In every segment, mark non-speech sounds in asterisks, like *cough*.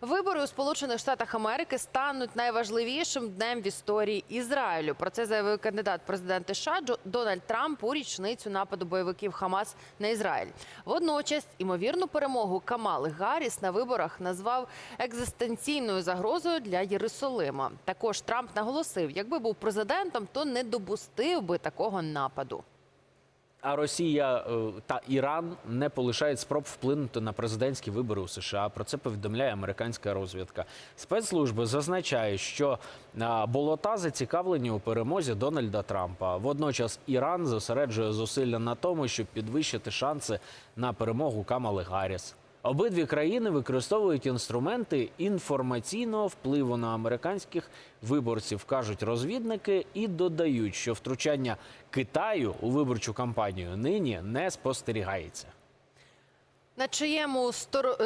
Вибори у Сполучених Штатах Америки стануть найважливішим днем в історії Ізраїлю. Про це заявив кандидат в президенти США Дональд Трамп у річницю нападу бойовиків Хамас на Ізраїль. Водночас імовірну перемогу Камали Гарріс на виборах назвав екзистенційною загрозою для Єрусалима. Також Трамп наголосив, якби був президентом, то не допустив би такого нападу. А Росія е, та Іран не полишають спроб вплинути на президентські вибори у США. Про це повідомляє американська розвідка. Спецслужби зазначають, що а, болота зацікавлені у перемозі Дональда Трампа. Водночас Іран зосереджує зусилля на тому, щоб підвищити шанси на перемогу Камали Гарріс. Обидві країни використовують інструменти інформаційного впливу на американських виборців, кажуть розвідники, і додають, що втручання Китаю у виборчу кампанію нині не спостерігається. На чиєму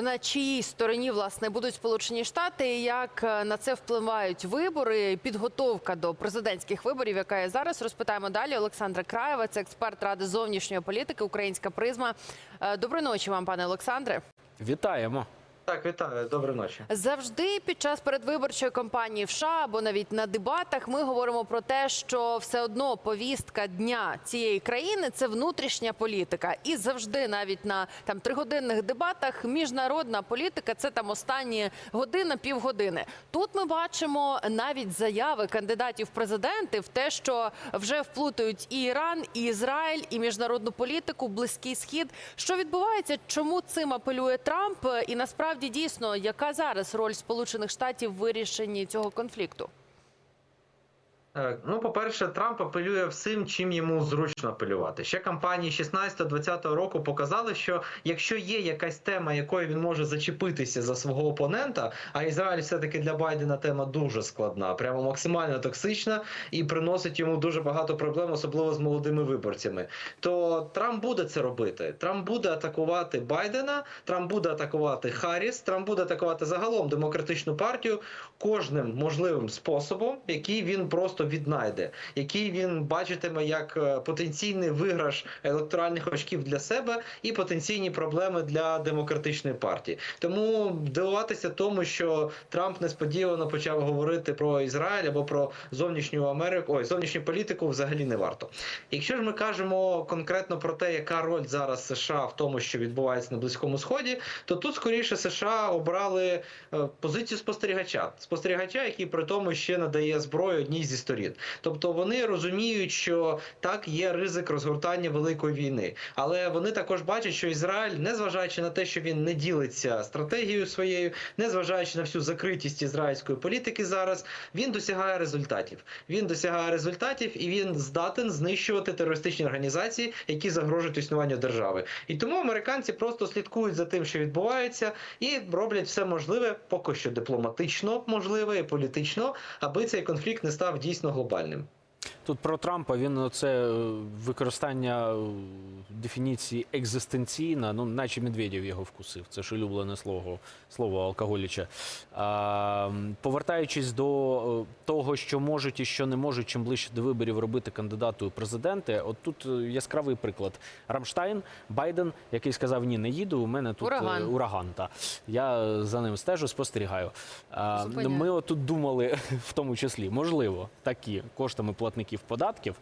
на чиїй стороні власне будуть Сполучені Штати? і Як е, на це впливають вибори? Підготовка до президентських виборів, яка є зараз, розпитаємо далі. Олександра Краєва, це експерт ради зовнішньої політики, українська призма. Е, Доброї ночі вам, пане Олександре. Вітаємо! Так, вітаю, доброї ночі. Завжди під час передвиборчої кампанії в США або навіть на дебатах ми говоримо про те, що все одно повістка дня цієї країни це внутрішня політика, і завжди, навіть на там тригодинних дебатах, міжнародна політика це там останні година, півгодини. Тут ми бачимо навіть заяви кандидатів президенти в те, що вже вплутають і Іран, і Ізраїль, і міжнародну політику, близький схід. Що відбувається? Чому цим апелює Трамп? І насправді дійсно, яка зараз роль Сполучених Штатів в вирішенні цього конфлікту? Е, Ну, по-перше, Трамп апелює всім, чим йому зручно апелювати. Ще кампанії 16-20 року показали, що якщо є якась тема, якою він може зачепитися за свого опонента, а Ізраїль все-таки для Байдена тема дуже складна, прямо максимально токсична і приносить йому дуже багато проблем, особливо з молодими виборцями. То Трамп буде це робити. Трамп буде атакувати Байдена, Трамп буде атакувати Харріс, Трамп буде атакувати загалом демократичну партію кожним можливим способом, який він просто віднайде, який він бачитиме як е, потенційний виграш електоральних очків для себе і потенційні проблеми для демократичної партії. Тому дивуватися тому, що Трамп несподівано почав говорити про Ізраїль або про зовнішню Америку, ой, зовнішню політику взагалі не варто. Якщо ж ми кажемо конкретно про те, яка роль зараз США в тому, що відбувається на Близькому Сході, то тут скоріше США обрали е, позицію спостерігача, спостерігача, який при тому ще надає зброю одній зі сторін. Тобто вони розуміють, що так є ризик розгортання великої війни, але вони також бачать, що Ізраїль, незважаючи на те, що він не ділиться стратегією своєю, незважаючи на всю закритість ізраїльської політики зараз, він досягає результатів. Він досягає результатів і він здатен знищувати терористичні організації, які загрожують існуванню держави. І тому американці просто слідкують за тим, що відбувається, і роблять все можливе, поки що дипломатично можливе і політично, аби цей конфлікт не став дійсно глобальним. Тут про Трампа він це використання е, дефініції екзистенційна, ну наче Медведєв його вкусив. Це ж улюблене слово слово алкоголіча. А, повертаючись до е, того, що можуть і що не можуть, чим ближче до виборів робити кандидату у президенти. От тут е, яскравий приклад. Рамштайн, Байден, який сказав: Ні, не їду. У мене тут е, Ураган. ураган. Та я за ним стежу, спостерігаю. А, ми отут думали, *laughs* в тому числі, можливо, такі коштами платників податків,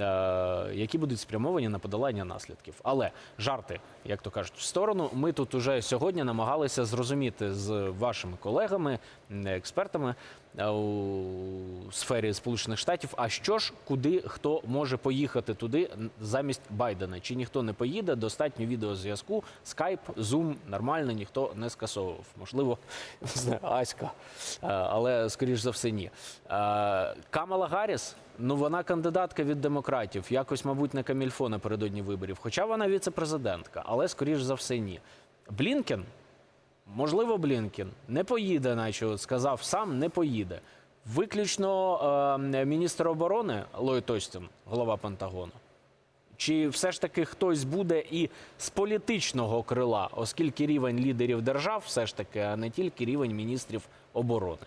е, які будуть спрямовані на подолання наслідків. Але жарти, як то кажуть, в сторону. Ми тут уже сьогодні намагалися зрозуміти з вашими колегами, експертами е, у сфері Сполучених Штатів, а що ж, куди хто може поїхати туди замість Байдена? Чи ніхто не поїде? Достатньо відеозв'язку, скайп, зум нормально ніхто не скасовував. Можливо, *laughs* не знаю, Аська, Е, але скоріш за все ні. Камала Гарріс, ну вона кандидатка від демократів, якось, мабуть, не камільфо напередодні виборів. Хоча вона віце-президентка, але скоріш за все ні. Блінкен, можливо, Блінкен не поїде, наче сказав сам, не поїде. Виключно е, міністр оборони Ллойд Остін, голова Пентагону. Чи все ж таки хтось буде і з політичного крила, оскільки рівень лідерів держав все ж таки, а не тільки рівень міністрів оборони?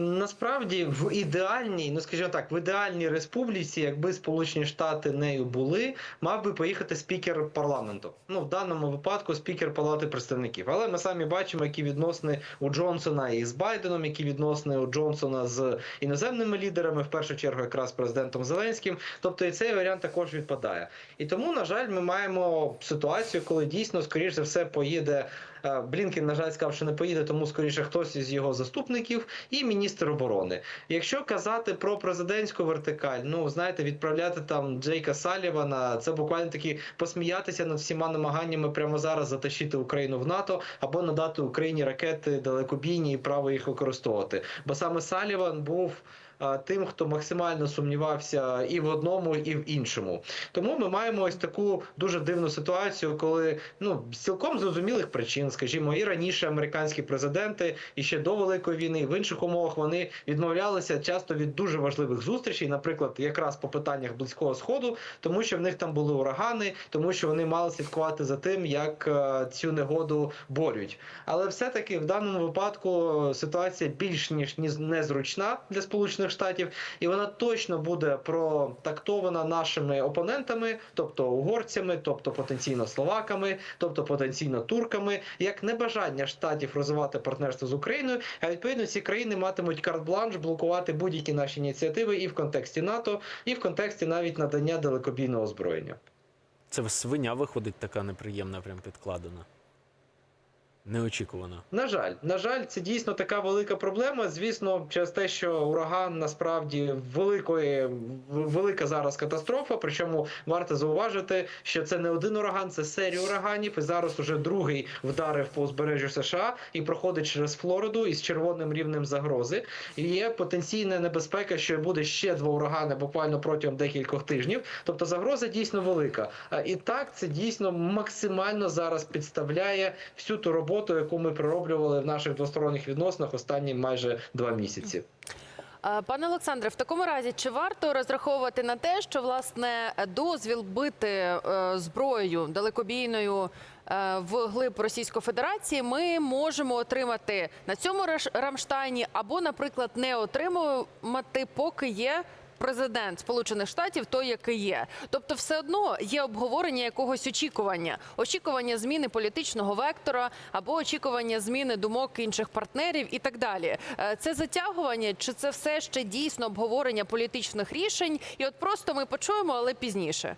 Насправді, в ідеальній, ну скажімо так, в ідеальній республіці, якби Сполучені Штати нею були, мав би поїхати спікер парламенту. Ну, в даному випадку спікер Палати представників. Але ми самі бачимо, які відносини у Джонсона із Байденом, які відносини у Джонсона з іноземними лідерами, в першу чергу, якраз президентом Зеленським. Тобто і цей варіант також відпадає. І тому, на жаль, ми маємо ситуацію, коли дійсно, скоріш за все, поїде. Е, Блінкен, на жаль, сказав, що не поїде, тому скоріше хтось із його заступників і міністр оборони. Якщо казати про президентську вертикаль, ну знаєте, відправляти там Джейка Салівана, це буквально таки посміятися над всіма намаганнями прямо зараз затащити Україну в НАТО або надати Україні ракети далекобійні і право їх використовувати. Бо саме Саліван був. А, Тим, хто максимально сумнівався і в одному, і в іншому, тому ми маємо ось таку дуже дивну ситуацію, коли ну цілком зрозумілих причин, скажімо, і раніше американські президенти, і ще до великої війни, в інших умовах вони відмовлялися часто від дуже важливих зустрічей, наприклад, якраз по питаннях близького сходу, тому що в них там були урагани, тому що вони мали слідкувати за тим, як е, цю негоду борють. Але все-таки в даному випадку ситуація більш ніж ні- незручна для Сполучених Штатів, і вона точно буде протактована нашими опонентами, тобто угорцями, тобто потенційно словаками, тобто потенційно турками, як небажання штатів розвивати партнерство з Україною. А відповідно ці країни матимуть карт-бланш блокувати будь-які наші ініціативи і в контексті НАТО, і в контексті навіть надання далекобійного озброєння. Це свиня виходить така неприємна, прям підкладена. Неочікувано. На жаль, на жаль, це дійсно така велика проблема. Звісно, через те, що ураган насправді великої велика зараз катастрофа. Причому варто зауважити, що це не один ураган, це серія ураганів. І зараз уже другий вдарив по узбережжю США і проходить через Флориду із червоним рівнем загрози. І є потенційна небезпека, що буде ще два урагани буквально протягом декількох тижнів. Тобто загроза дійсно велика. А, І так це дійсно максимально зараз підставляє всю ту роботу, яку ми пророблювали в наших двосторонніх відносинах останні майже два місяці. Пане Олександре, в такому разі, чи варто розраховувати на те, що власне дозвіл бити е, зброєю далекобійною е, в глиб Російської Федерації ми можемо отримати на цьому Рамштайні або, наприклад, не отримувати, поки є. Президент Сполучених Штатів той, який є, тобто, все одно є обговорення якогось очікування, очікування зміни політичного вектора або очікування зміни думок інших партнерів і так далі. Е, Це затягування, чи це все ще дійсно обговорення політичних рішень? І от просто ми почуємо, але пізніше.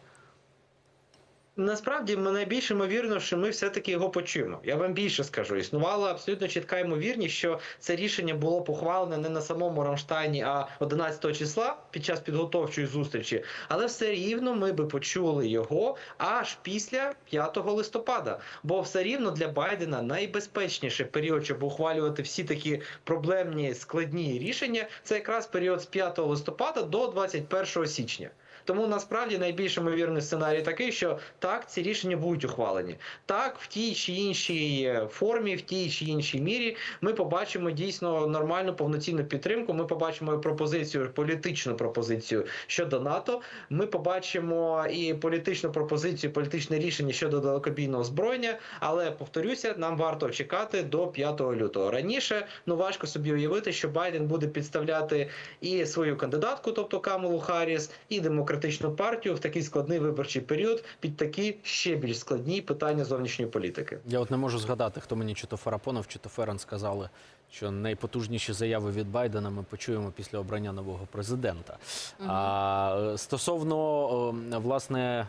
Насправді найбільш ймовірно, що ми все-таки його почуємо. Я вам більше скажу. Існувала абсолютно чітка ймовірність, що це рішення було похвалене не на самому Рамштайні, а 11 числа під час підготовчої зустрічі. Але все рівно ми би почули його аж після 5 листопада. Бо все рівно для Байдена найбезпечніший період, щоб ухвалювати всі такі проблемні складні рішення, це якраз період з 5 листопада до 21 січня. Тому насправді найбільш ймовірний сценарій такий, що так, ці рішення будуть ухвалені. Так, в тій чи іншій е, формі, в тій чи іншій мірі ми побачимо дійсно нормальну повноцінну підтримку. Ми побачимо пропозицію, політичну пропозицію щодо НАТО. Ми побачимо і політичну пропозицію, політичне рішення щодо далекобійного озброєння. Але повторюся, нам варто чекати до 5 лютого. Раніше ну важко собі уявити, що Байден буде підставляти і свою кандидатку, тобто Камалу Харріс, і демократичну партію в такий складний виборчий період під такі ще більш складні питання зовнішньої політики. Я от не можу згадати, хто мені чи то Фарапонов, чи то Ферен сказали, що найпотужніші заяви від Байдена ми почуємо після обрання нового президента. А е, стосовно е, власне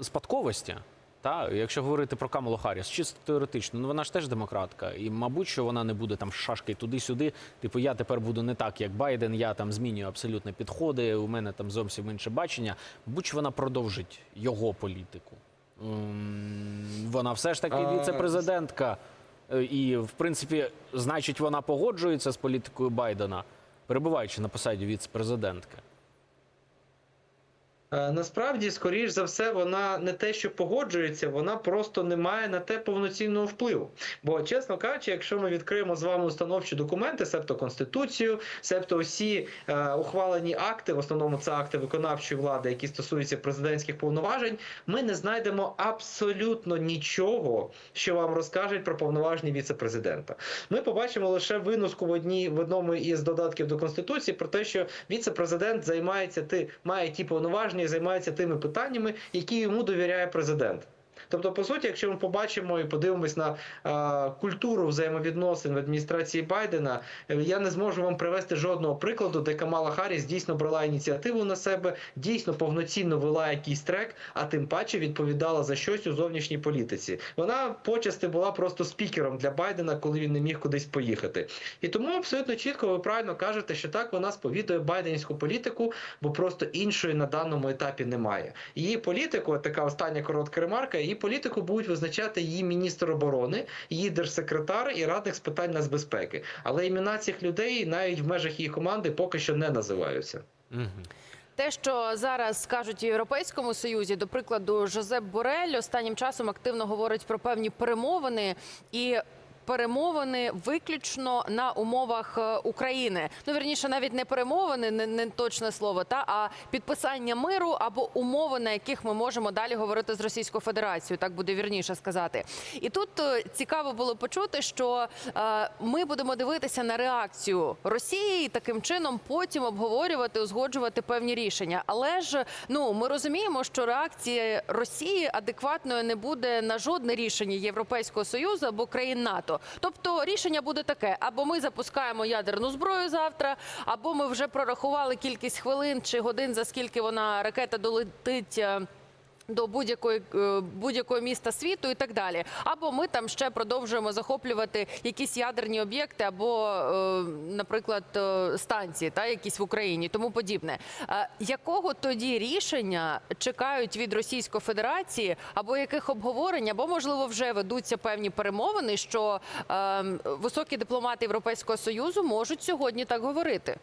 спадковості. Та, якщо говорити про Камалу Харріс, чисто теоретично, ну вона ж теж демократка, і мабуть, що вона не буде там шашки туди-сюди. Типу, я тепер буду не так, як Байден. Я там змінюю абсолютно підходи. У мене там зовсім інше бачення. Що вона продовжить його політику. Вона все ж таки віце-президентка. Е, І, в принципі, значить, вона погоджується з політикою Байдена, перебуваючи на посаді віце-президентки. Е, Насправді, скоріш за все, вона не те, що погоджується, вона просто не має на те повноцінного впливу. Бо, чесно кажучи, якщо ми відкриємо з вами установчі документи, себто конституцію, себто усі е, ухвалені акти, в основному це акти виконавчої влади, які стосуються президентських повноважень, ми не знайдемо абсолютно нічого, що вам розкажуть про повноваження віце-президента. Ми побачимо лише виноску в одній в одному із додатків до конституції про те, що віце-президент займається ти має ті повноваження і займається тими питаннями, які йому довіряє президент. Тобто, по суті, якщо ми побачимо і подивимось на е, культуру взаємовідносин в адміністрації Байдена, е, я не зможу вам привести жодного прикладу, де Камала Харріс дійсно брала ініціативу на себе, дійсно повноцінно вела якийсь трек, а тим паче відповідала за щось у зовнішній політиці. Вона почасти була просто спікером для Байдена, коли він не міг кудись поїхати. І тому абсолютно чітко ви правильно кажете, що так вона сповідує байденську політику, бо просто іншої на даному етапі немає. Її політику, така остання коротка ремарка, її політику будуть визначати її міністр оборони, її держсекретар і радник з питань нацбезпеки. Але імена цих людей навіть в межах її команди поки що не називаються. Те, що зараз кажуть в Європейському Союзі, до прикладу, Жозеп Борель останнім часом активно говорить про певні перемовини і. Перемовини виключно на умовах е, України. Ну вірніше, навіть не перемовини, не, не точне слово, та а підписання миру або умови, на яких ми можемо далі говорити з Російською Федерацією. Так буде вірніше сказати. І тут е, цікаво було почути, що е, ми будемо дивитися на реакцію Росії і таким чином потім обговорювати, узгоджувати певні рішення. Але ж ну ми розуміємо, що реакція Росії адекватною не буде на жодне рішення Європейського союзу або країн НАТО. Тобто рішення буде таке: або ми запускаємо ядерну зброю завтра, або ми вже прорахували кількість хвилин чи годин, за скільки вона ракета долетить. До будь-якої е, будь-якого міста світу і так далі, або ми там ще продовжуємо захоплювати якісь ядерні об'єкти, або, е, наприклад, е, станції, та якісь в Україні, тому подібне. Якого тоді рішення чекають від Російської Федерації, або яких обговорень, або можливо вже ведуться певні перемовини, що е, високі дипломати Європейського союзу можуть сьогодні так говорити?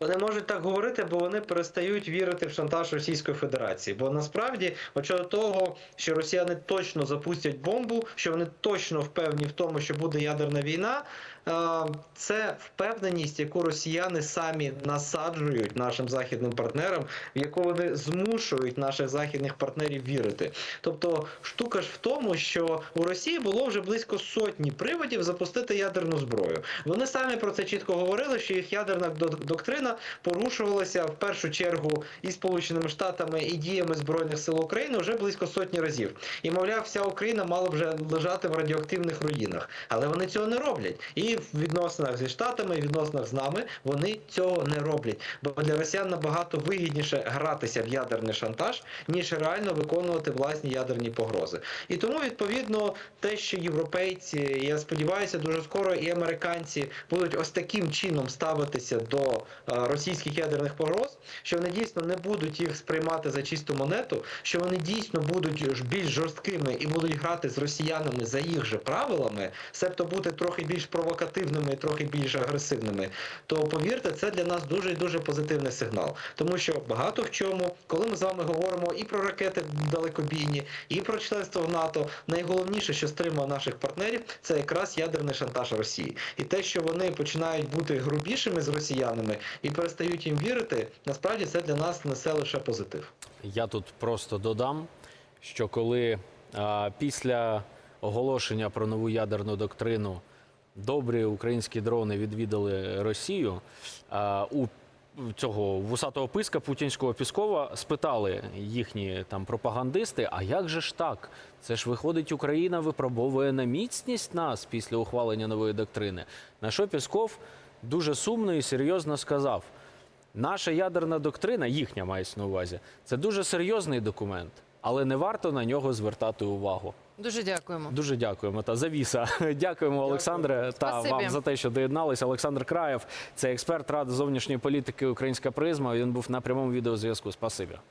Вони можуть так говорити, бо вони перестають вірити в шантаж Російської Федерації. Бо насправді, щодо того, що росіяни точно запустять бомбу, що вони точно впевні в тому, що буде ядерна війна. Е, Це впевненість, яку росіяни самі насаджують нашим західним партнерам, в яку вони змушують наших західних партнерів вірити. Тобто, штука ж в тому, що у Росії було вже близько сотні приводів запустити ядерну зброю. Вони самі про це чітко говорили, що їх ядерна док- доктрина порушувалася в першу чергу і Сполученими Штатами, і діями збройних сил України вже близько сотні разів. І мовляв, вся Україна мала вже лежати в радіоактивних руїнах, але вони цього не роблять. І в відносинах зі штатами, в відносинах з нами вони цього не роблять. Бо для росіян набагато вигідніше гратися в ядерний шантаж, ніж реально виконувати власні ядерні погрози. І тому відповідно те, що європейці, я сподіваюся, дуже скоро і американці будуть ось таким чином ставитися до е, російських ядерних погроз, що вони дійсно не будуть їх сприймати за чисту монету, що вони дійсно будуть більш жорсткими і будуть грати з росіянами за їх же правилами, себто бути трохи більш провокативними і трохи більш агресивними, то повірте, це для нас дуже і дуже позитивний сигнал. Тому що багато в чому, коли ми з вами говоримо і про ракети далекобійні, і про членство в НАТО, найголовніше, що стримує наших партнерів, це якраз ядерний шантаж Росії. І те, що вони починають бути грубішими з росіянами і перестають їм вірити, насправді це для нас несе лише позитив. Я тут просто додам, що коли а, після оголошення про нову ядерну доктрину добрі українські дрони відвідали Росію, а, у цього вусатого писка путінського Піскова спитали їхні там пропагандисти: а як же ж так? Це ж виходить, Україна випробовує на міцність нас після ухвалення нової доктрини. На що Пісков дуже сумно і серйозно сказав: Наша ядерна доктрина, їхня мається на увазі, це дуже серйозний документ, але не варто на нього звертати увагу. Дуже дякуємо. Дуже дякуємо. Та завіса. *laughs* Дякуємо, Олександре, та Спасибі. вам за те, що доєдналися. Олександр Краєв, це експерт Ради зовнішньої політики Українська призма. Він був на прямому відеозв'язку. Спасибі.